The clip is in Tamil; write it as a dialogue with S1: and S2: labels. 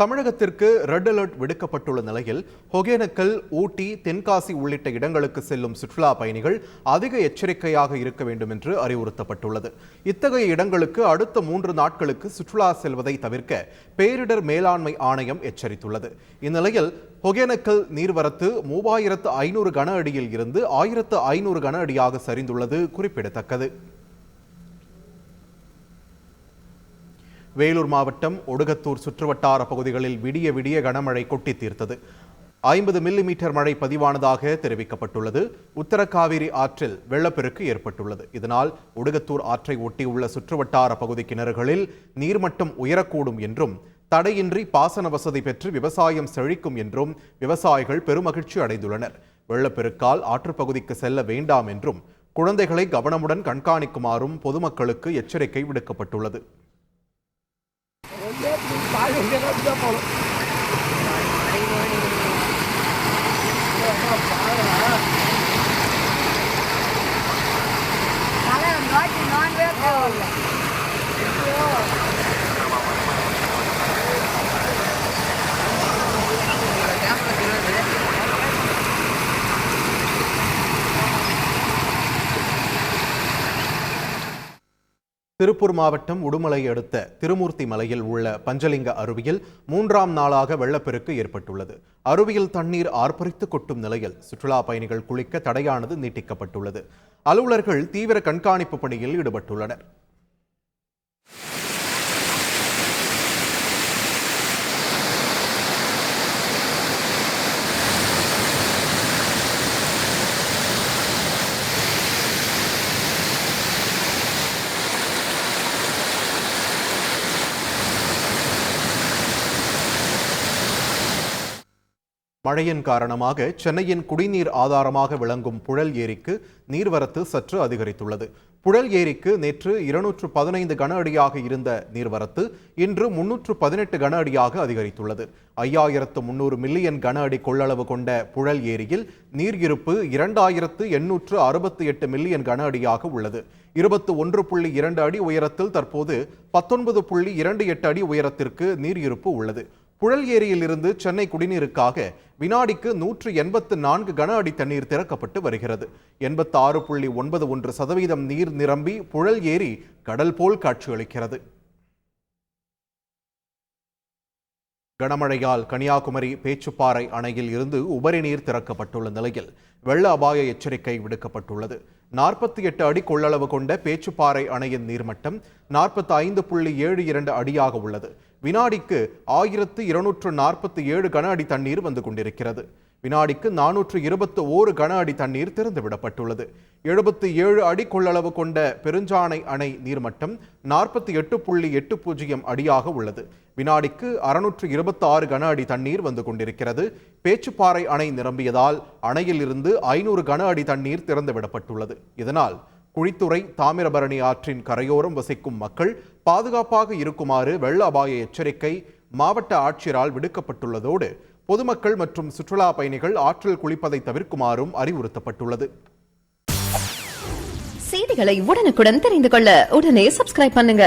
S1: தமிழகத்திற்கு ரெட் அலர்ட் விடுக்கப்பட்டுள்ள நிலையில் ஒகேனக்கல் ஊட்டி தென்காசி உள்ளிட்ட இடங்களுக்கு செல்லும் சுற்றுலா பயணிகள் அதிக எச்சரிக்கையாக இருக்க வேண்டும் என்று அறிவுறுத்தப்பட்டுள்ளது. இத்தகைய இடங்களுக்கு அடுத்த மூன்று நாட்களுக்கு சுற்றுலா செல்வதை தவிர்க்க பேரிடர் மேலாண்மை ஆணையம் எச்சரித்துள்ளது. இந்நிலையில் ஒகேனக்கல் நீர்வரத்து மூவாயிரத்து ஐநூறு கன அடியில் இருந்து ஆயிரத்து ஐநூறு கன அடியாக சரிந்துள்ளது குறிப்பிடத்தக்கது. வேலூர் மாவட்டம் ஒடுகத்தூர் சுற்றுவட்டார பகுதிகளில் விடிய விடிய கனமழை கொட்டி தீர்த்தது ஐம்பது மில்லிமீட்டர் மழை பதிவானதாக தெரிவிக்கப்பட்டுள்ளது. உத்தரகாவிரி ஆற்றில் வெள்ளப்பெருக்கு ஏற்பட்டுள்ளது. இதனால் ஒடுகத்தூர் ஆற்றை ஒட்டியுள்ள சுற்றுவட்டார பகுதி கிணறுகளில் நீர்மட்டம் உயரக்கூடும் என்றும் தடையின்றி பாசன வசதி பெற்று விவசாயம் செழிக்கும் என்றும் விவசாயிகள் பெருமகிழ்ச்சி அடைந்துள்ளனர். வெள்ளப்பெருக்கால் ஆற்றுப்பகுதிக்கு செல்ல வேண்டாம் என்றும் குழந்தைகளை கவனமுடன் கண்காணிக்குமாறும் பொதுமக்களுக்கு எச்சரிக்கை விடுக்கப்பட்டுள்ளது.
S2: เยอะตายอย่างเงี้ยครับเยอะหมดเยอะมากตายหา Đó là nói thì nói với tôi
S1: Tiruppur மாவட்டம் உடுமலை அடுத்த திருமூர்த்தி மலையில் உள்ள பஞ்சலிங்க அருவியில் மூன்றாம் நாளாக வெள்ளப்பெருக்கு ஏற்பட்டுள்ளது. அருவியில் தண்ணீர் ஆர்ப்பரித்து கொட்டும் நிலையில் சுற்றுலா பயணிகள் குளிக்க தடையானது நீட்டிக்கப்பட்டுள்ளது. அலுவலர்கள் தீவிர கண்காணிப்பு பணியில் ஈடுபட்டுள்ளனர். மழையின் காரணமாக சென்னையின் குடிநீர் ஆதாரமாக விளங்கும் புழல் ஏரிக்கு நீர்வரத்து சற்று அதிகரித்துள்ளது. புழல் ஏரிக்கு நேற்று இருநூற்று பதினைந்து கன அடியாக இருந்த நீர்வரத்து இன்று முன்னூற்று பதினெட்டு கன அடியாக அதிகரித்துள்ளது. ஐயாயிரத்து முன்னூறு மில்லியன் கன அடி கொள்ளளவு கொண்ட புழல் ஏரியில் நீர் இருப்பு இரண்டாயிரத்து எண்ணூற்று அறுபத்தி எட்டு மில்லியன் கன அடியாக உள்ளது. இருபத்து ஒன்று புள்ளி இரண்டு அடி உயரத்தில் தற்போது பத்தொன்பது புள்ளி இரண்டு எட்டு அடி உயரத்திற்கு நீர் இருப்பு உள்ளது. புழல் ஏரியில் இருந்து சென்னை குடிநீருக்காக வினாடிக்கு நூற்று எண்பத்து நான்கு கன அடி தண்ணீர் திறக்கப்பட்டு வருகிறது. எண்பத்தி ஆறு புள்ளி ஒன்பது ஒன்று சதவீதம் நீர் நிரம்பி புழல் ஏரி கடல் போல் காட்சியளிக்கிறது. கனமழையால் கன்னியாகுமரி பேச்சுப்பாறை அணையில் இருந்து உபரி நீர் திறக்கப்பட்டுள்ள நிலையில் வெள்ள அபாய எச்சரிக்கை விடுக்கப்பட்டுள்ளது. நாற்பத்தி எட்டு அடி கொள்ளளவு கொண்ட பேச்சுப்பாறை அணையின் நீர்மட்டம் நாற்பத்தி ஐந்து புள்ளி ஏழு இரண்டு அடியாக உள்ளது. வினாடிக்கு ஆயிரத்து இருநூற்று நாற்பத்தி ஏழு கன அடி தண்ணீர் வந்து கொண்டிருக்கிறது. வினாடிக்கு நானூற்று இருபத்து ஓரு கன அடி தண்ணீர் திறந்துவிடப்பட்டுள்ளது எழுபத்து ஏழு அடி கொள்ளளவு கொண்ட பெருஞ்சாணை அணை நீர்மட்டம் நாற்பத்தி எட்டு புள்ளி எட்டு பூஜ்ஜியம் அடியாக உள்ளது. வினாடிக்கு அறுநூற்று இருபத்தி ஆறு கன அடி தண்ணீர் வந்து கொண்டிருக்கிறது. பேச்சுப்பாறை அணை நிரம்பியதால் அணையில் இருந்து ஐநூறு கன அடி தண்ணீர் திறந்துவிடப்பட்டுள்ளது இதனால் குழித்துறை தாமிரபரணி ஆற்றின் கரையோரம் வசிக்கும் மக்கள் பாதுகாப்பாக இருக்குமாறு வெள்ள அபாய எச்சரிக்கை மாவட்ட ஆட்சியரால் விடுக்கப்பட்டுள்ளதோடு பொதுமக்கள் மற்றும் சுற்றுலா பயணிகள் ஆற்றில் குளிப்பதை தவிர்க்குமாறும் அறிவுறுத்தப்பட்டுள்ளது.
S3: செய்திகளை உடனுக்குடன் தெரிந்து கொள்ள உடனே சப்ஸ்கிரைப் பண்ணுங்க.